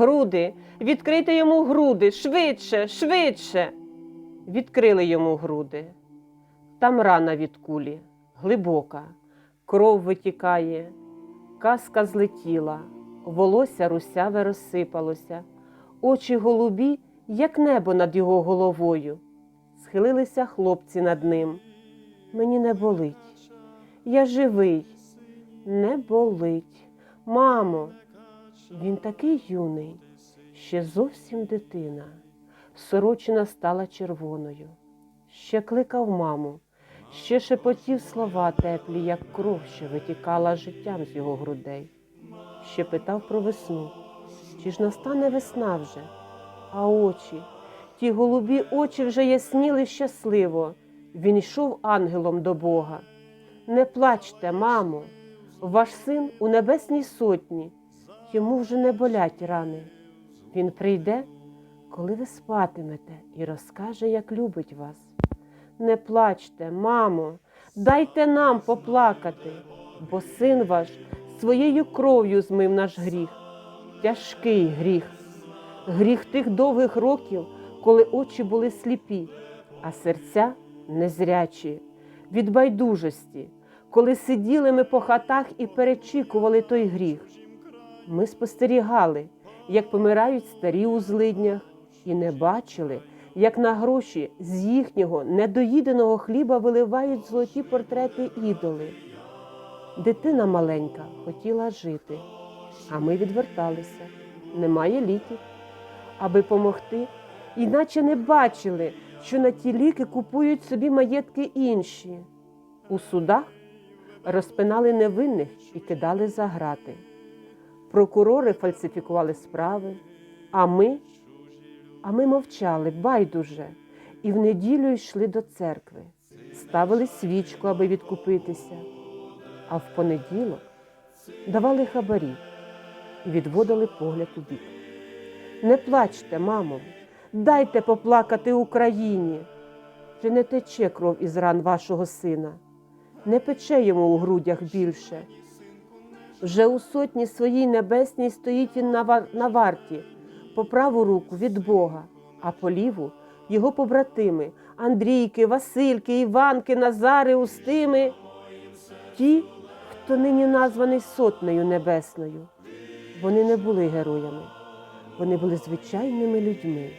груди, відкрийте йому груди, швидше, швидше. Відкрили йому груди. Там рана від кулі, глибока, кров витікає, каска злетіла, волосся русяве розсипалося, очі голубі, як небо над його головою. Схилилися хлопці над ним. Мені не болить. Я живий. Не болить. Мамо, він такий юний, ще зовсім дитина. Сорочина стала червоною. Ще кликав маму, ще шепотів слова теплі, як кров, що витікала життям з його грудей. Ще питав про весну, чи ж настане весна вже, а очі, ті голубі очі вже ясніли щасливо. Він йшов ангелом до Бога. Не плачте, мамо, ваш син у небесній сотні, йому вже не болять рани. Він прийде, коли ви спатимете, і розкаже, як любить вас. Не плачте, мамо, дайте нам поплакати, бо син ваш своєю кров'ю змив наш гріх. Тяжкий гріх, гріх тих довгих років, коли очі були сліпі, а серця незрячі, від байдужості, коли сиділи ми по хатах і перечікували той гріх. Ми спостерігали, як помирають старі у злиднях, і не бачили, як на гроші з їхнього недоїденого хліба виливають золоті портрети ідоли. Дитина маленька хотіла жити, а ми відверталися. Немає ліків. Аби помогти, іначе не бачили, що на ті ліки купують собі маєтки інші. У судах розпинали невинних і кидали за грати. Прокурори фальсифікували справи, а ми, а ми мовчали байдуже, і в неділю йшли до церкви, ставили свічку, аби відкупитися, а в понеділок давали хабарі і відводили погляд у бік. Не плачте, мамо, дайте поплакати Україні. Вже не тече кров із ран вашого сина, не пече йому у грудях більше. Вже у сотні своїй небесній стоїть він на, на варті, по праву руку від Бога, а по ліву його побратими Андрійки, Васильки, Іванки, Назари, Устими, ті, хто нині названий сотнею небесною. Вони не були героями, вони були звичайними людьми.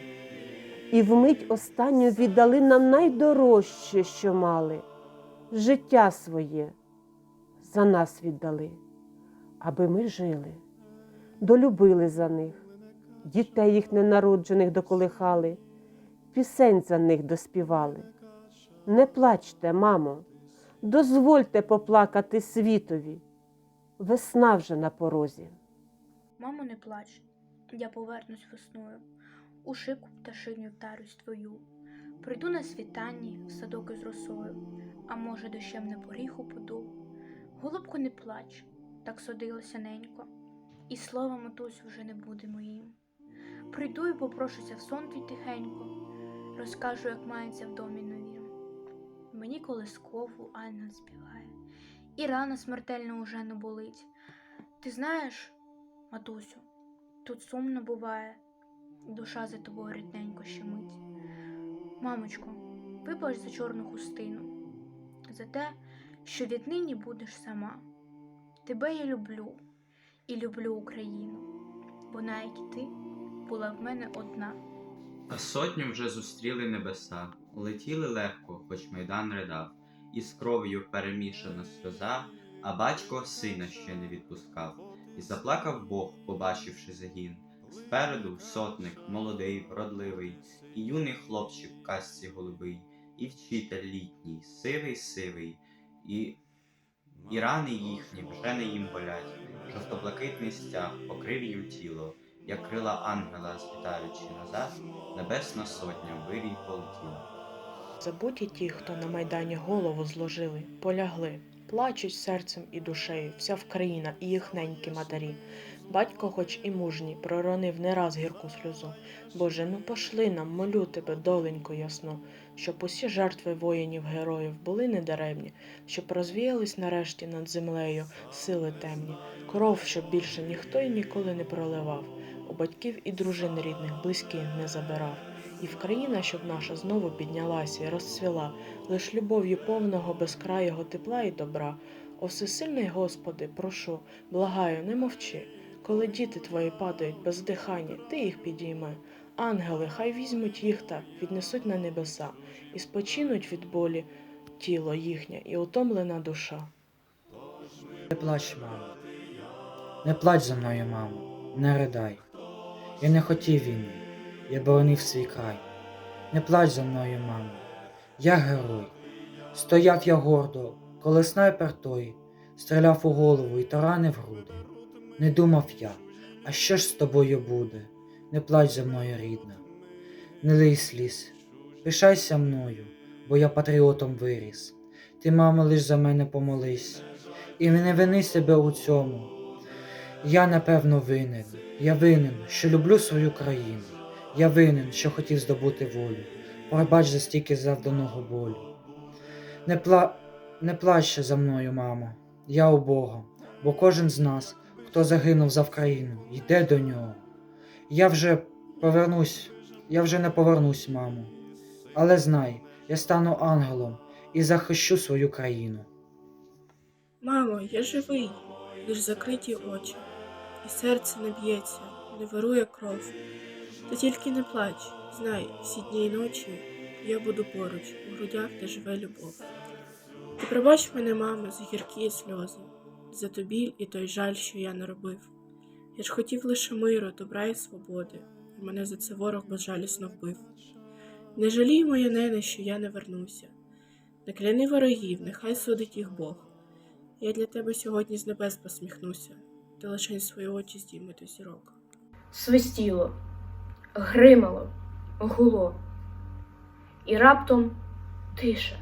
І вмить останню віддали нам найдорожче, що мали. Життя своє за нас віддали аби ми жили, долюбили за них, дітей їх ненароджених доколихали, пісень за них доспівали. Не плачте, мамо, дозвольте поплакати світові. Весна вже на порозі. Мамо, не плач, я повернусь весною, у шибку пташиню вдарюсь твою. Прийду на світанні в садок із росою, а може, дощем на поріг упаду. Голубко, не плач, так судилося ненько, і слова матусю вже не буде моїм. Прийду і попрошуся в сон твій тихенько, розкажу, як мається в домі новім. Мені колискову ангел співає, і рана смертельно уже не болить. Ти знаєш, матусю, тут сумно буває, душа за тобою рідненько щемить. Мамочко, вибач за чорну хустину, за те, що віднині будеш сама. Тебе я люблю і люблю Україну. Вона, як і ти, була в мене одна. А сотню вже зустріли небеса, летіли легко, хоч майдан ридав, і з кров'ю перемішана сльоза, а батько сина ще не відпускав, і заплакав Бог, побачивши загін. Спереду сотник, молодий, вродливий, і юний хлопчик в касці голубий, і вчитель літній, сивий сивий, і, і рани їхні вже не їм болять. Жовто-блакитний стяг покрив їм тіло, як крила ангела, злітаючи назад, небесна сотня вирій полетіла. Забуті ті, хто на майдані голову зложили, полягли, плачуть серцем і душею, вся Вкраїна і їх ненькі матері. Батько, хоч і мужній, проронив не раз гірку сльозу. Боже, ну пошли нам, молю тебе, доленько ясну, щоб усі жертви воїнів героїв були недаремні, щоб розвіялись нарешті над землею сили темні, кров, щоб більше ніхто й ніколи не проливав. у батьків і дружин рідних близьких не забирав. І в країна, щоб наша знову піднялася і розцвіла, лиш любов'ю повного безкрайого тепла і добра. О всесильний Господи, прошу, благаю, не мовчи. Коли діти твої падають без дихання, ти їх підійми. Ангели, хай візьмуть їх та віднесуть на небеса, і спочинуть від болі тіло їхнє і утомлена душа. Не плач, мамо. Не плач за мною, мамо, не ридай. Я не хотів війни, я боронив свій край. Не плач за мною, мамо, я герой. Стояв я гордо, коли снайпер той стріляв у голову і таранив груди. Не думав я, а що ж з тобою буде? Не плач за мною, рідна, не лий сліз, пишайся мною, бо я патріотом виріс. Ти, мамо, лиш за мене помолись і не вини себе у цьому. Я напевно винен. Я винен, що люблю свою країну. Я винен, що хотів здобути волю. Пробач за стільки завданого болю. Не, пла... не плач за мною, мамо, я у Бога, бо кожен з нас, хто загинув за Вкраїну, йде до нього. Я вже повернусь, я вже не повернусь, мамо. Але знай, я стану ангелом і захищу свою країну. Мамо, я живий, лиш закриті очі, і серце не б'ється, не вирує кров. Ти тільки не плач, знай, всі дні й ночі я буду поруч, у грудях, де живе любов. Ти пробач мене, мамо, за гіркі сльози, за той і той жаль, що я наробив. Я ж хотів лише миру, добра і свободи, і мене за це ворог безжалісно вбив. Не жалій моє нене, що я не вернуся. Не кляни ворогів, нехай судить їх Бог. Я для тебе сьогодні з небес посміхнуся, ти лишень свої очі здійми до зірок. свистіло, гримало, гуло. І раптом тиша.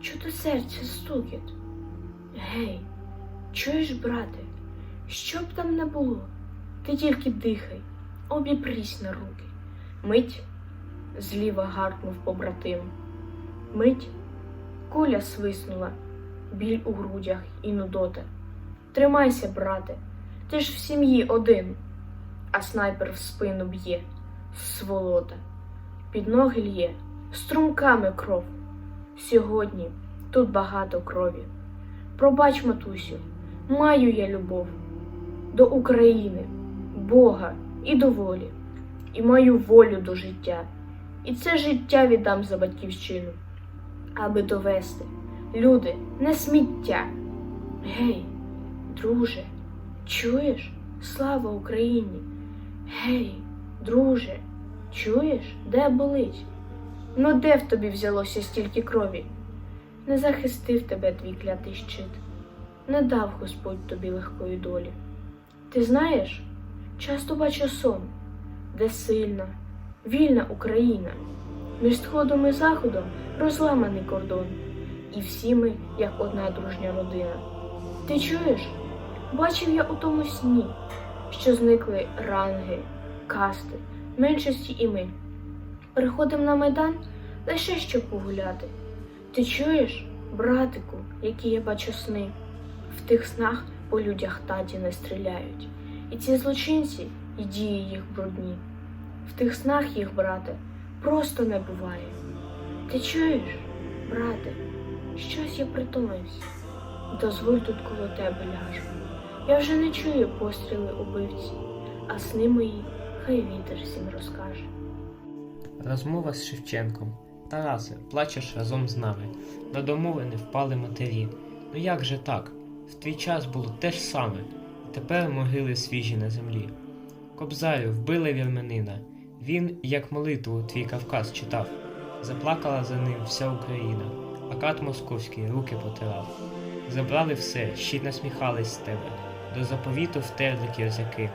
Чути серце стукіт. Гей, чуєш, брате, що б там не було, ти тільки дихай, обіпрись на руки. Мить зліва гаркнув побратим. Мить куля свиснула, біль у грудях і нудота. Тримайся, брате, ти ж в сім'ї один а снайпер в спину б'є, сволота, під ноги лє, струмками кров. Сьогодні тут багато крові. Пробач, матусю, маю я любов до України, Бога і до волі, і маю волю до життя. І це життя віддам за батьківщину, аби довести. Люди, не сміття. Гей, друже, чуєш? Слава Україні! Гей, друже, чуєш, де болить? Ну де в тобі взялося стільки крові? Не захистив тебе твій клятий щит, не дав Господь тобі легкої долі. Ти знаєш, часто бачу сон, де сильна, вільна Україна, між сходом і заходом розламаний кордон, і всі ми, як одна дружня родина. Ти чуєш? Бачив я у тому сні, що зникли ранги, касти, меншості і ми. Приходимо на майдан лише щоб погуляти. Ти чуєш, братику, які я бачу сни? В тих снах по людях таті не стріляють. І ці злочинці, і дії їх брудні. В тих снах їх, брате, просто не буває. Ти чуєш, брате, щось я притомився. Дозволь тут коло тебе ляжу. Я вже не чую постріли убивці, а сни мої хай вітер всім розкаже. Розмова з Шевченком. Тарасе, плачеш разом з нами. На домовини впали матері. Ну як же так? В твій час було те ж саме, і тепер могили свіжі на землі. Кобзарю вбили вірменина. Він, як молитву, твій Кавказ читав. Заплакала за ним вся Україна, а кат московський руки потирав. Забрали все, ще й насміхались з тебе. До заповіту втерли кірзяки,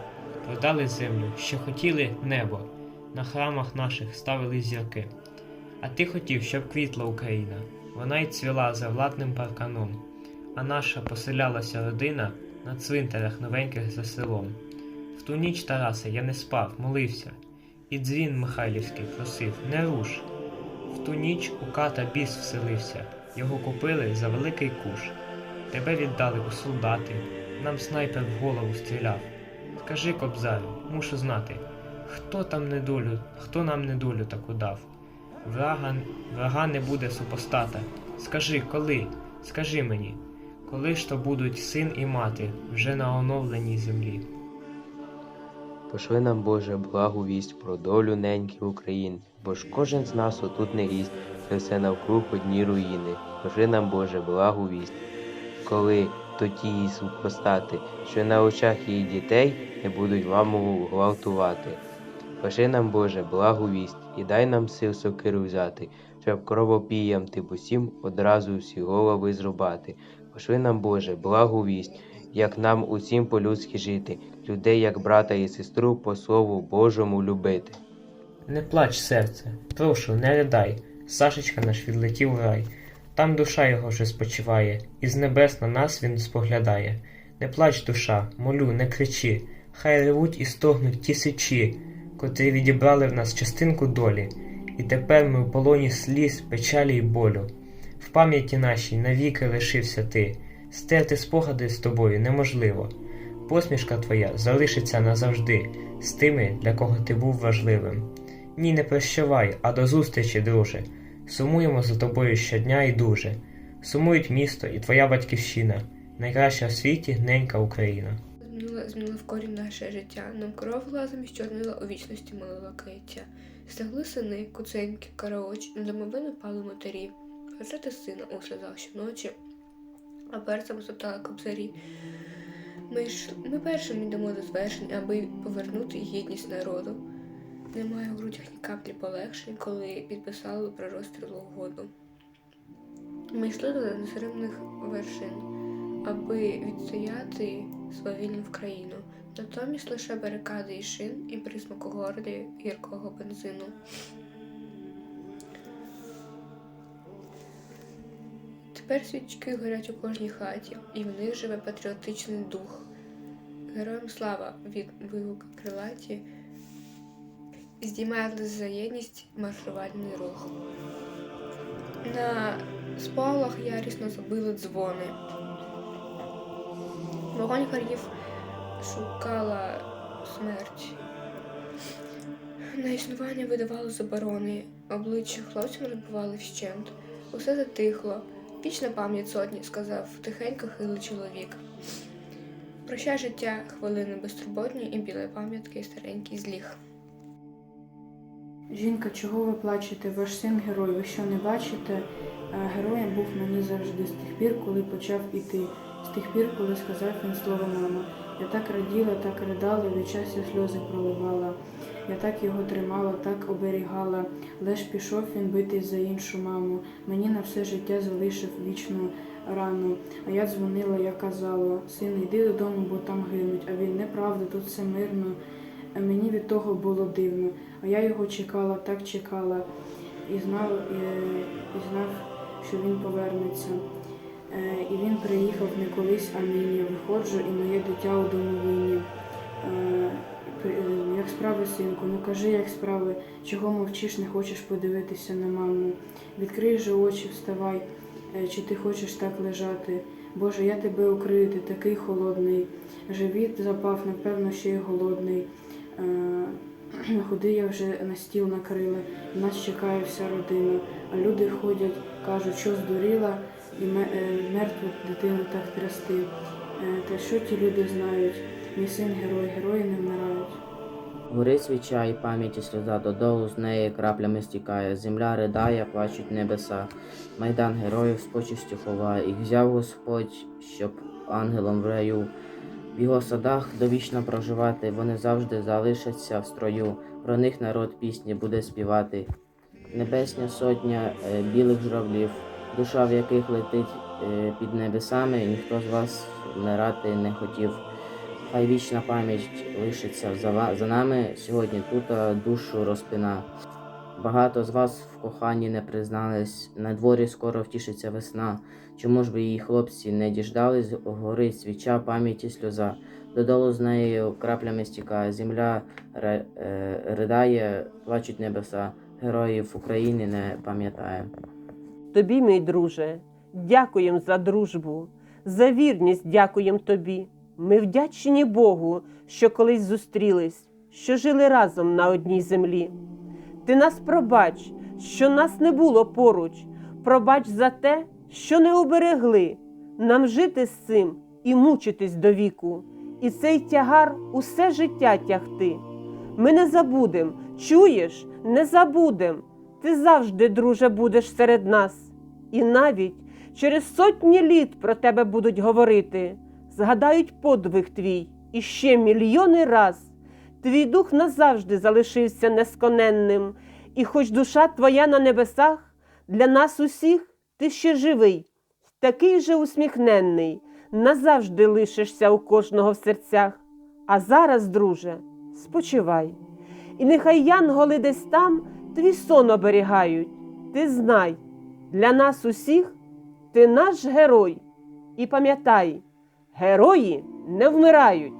продали землю, що хотіли небо, на храмах наших ставили зірки. А ти хотів, щоб квітла Україна, вона й цвіла за владним парканом, а наша поселялася родина на цвинтарях новеньких за селом. В ту ніч, Тарасе, я не спав, молився, і дзвін Михайлівський просив не руш. В ту ніч у ката біс вселився, його купили за великий куш. Тебе віддали у солдати, нам снайпер в голову стріляв. Скажи, кобзарю, мушу знати, хто там недолю, хто нам недолю таку дав? Врага, врага не буде супостата. Скажи, коли? Скажи мені, коли ж то будуть син і мати вже на оновленій землі? Пошли нам, Боже, благу вість про долю неньки України, бо ж кожен з нас отут не гість, це все навкруг одні руїни. Пошли нам, Боже, благу вість, коли то ті її супостати, що на очах її дітей не будуть маму гвалтувати. Пошли нам, Боже, благу вість, і дай нам сил сокиру взяти, щоб кровопіям тим усім одразу всі голови зрубати. Пошли нам, Боже, благу вість, як нам усім по-людськи жити, людей, як брата і сестру, по слову Божому любити. Не плач, серце, прошу, не ридай. Сашечка наш відлетів в рай. Там душа його вже спочиває, і з небес на нас він споглядає. Не плач, душа, молю, не кричи, хай ревуть і стогнуть ті сичі, котрі відібрали в нас частинку долі, і тепер ми в полоні сліз, печалі й болю. В пам'яті нашій навіки лишився ти, стерти спогади з тобою неможливо. Посмішка твоя залишиться назавжди з тими, для кого ти був важливим. Ні, не прощавай, а до зустрічі, друже. Сумуємо за тобою щодня і дуже. Сумують місто і твоя батьківщина, найкраща в світі ненька Україна. Змінила, змінила в корінь наше життя. Нам кров глазом і чорнила у вічності молила киття. Стягли сини, куценькі, караочі, на домовину пали матері. Вважати сина у сльозах щоночі, а перцем затали кобзарі. Ми ж ми першим йдемо до звершень, аби повернути гідність народу. Немає у грудях ні каплі полегшень, коли підписали про розстрілу угоду. Ми йшли до незримних вершин, аби відстояти свавільну в країну. Натомість лише барикади і шин і присмаку горди гіркого бензину. Тепер свічки горять у кожній хаті, і в них живе патріотичний дух. Героям слава від вигук крилаті здіймає за єдність маршувальний рух. На спалах ярісно забили дзвони. Вогонь горів шукала смерть. На існування видавали заборони, обличчя хлопцям розбивали вщент. Усе затихло. Вічна пам'ять сотні, сказав тихенько хилий чоловік. Прощай життя, хвилини безтурботні і білої пам'ятки старенький зліг. Жінка, чого ви плачете? Ваш син герой, ви що не бачите? Героєм був мені завжди з тих пір, коли почав іти, з тих пір, коли сказав він слово мама. Я так раділа, так ридала, від щастя сльози проливала. Я так його тримала, так оберігала. Лиш пішов він битись за іншу маму. Мені на все життя залишив вічну рану. А я дзвонила, я казала, син, йди додому, бо там гинуть. А він неправда, тут все мирно. Мені від того було дивно. А я його чекала, так чекала, і знав, і, знав, що він повернеться. Е, І він приїхав не колись, а нині. Виходжу, і моє дитя у домовині. Е, е, Як справи, синку, ну кажи, як справи, чого мовчиш, не хочеш подивитися на маму. Відкрий же очі, вставай, чи ти хочеш так лежати. Боже, я тебе укрию, ти такий холодний. Живіт запав, напевно, ще й голодний. Е, Ходи я вже на стіл накрила, нас чекає вся родина. А люди ходять, кажуть, що здуріла, і е, мертву дитину так трясти. Е, Та що ті люди знають? Мій син герой, герої не вмирають. Горить свіча і пам'яті сльоза, додолу з неї краплями стікає. Земля ридає, плачуть небеса. Майдан героїв з почестю ховає. Їх взяв Господь, щоб ангелом в раю. В його садах довічно проживати, вони завжди залишаться в строю. Про них народ пісні буде співати. Небесня сотня е, білих журавлів, душа в яких летить е, під небесами, ніхто з вас вмирати не хотів. Хай вічна пам'ять лишиться за, за нами сьогодні тут душу розпина. Багато з вас в коханні не признались, на дворі скоро втішиться весна. Чому ж би її хлопці не діждались, горить свіча, пам'яті сльоза. Додолу з нею краплями стікає, земля ре, е, ридає, плачуть небеса. Героїв України не пам'ятає. Тобі, мій друже, дякуєм за дружбу, за вірність дякуєм тобі. Ми вдячні Богу, що колись зустрілись, що жили разом на одній землі. Ти нас пробач, що нас не було поруч, пробач за те, що не оберегли, нам жити з цим і мучитись до віку, і цей тягар усе життя тягти. Ми не забудем, чуєш, не забудем. Ти завжди, друже, будеш серед нас. І навіть через сотні літ про тебе будуть говорити, згадають подвиг твій і ще мільйони раз. Твій дух назавжди залишився несконенним, і хоч душа твоя на небесах, для нас усіх ти ще живий, такий же усміхненний, назавжди лишишся у кожного в серцях. А зараз, друже, спочивай. І нехай янголи десь там твій сон оберігають. Ти знай, для нас усіх ти наш герой. І пам'ятай, герої не вмирають.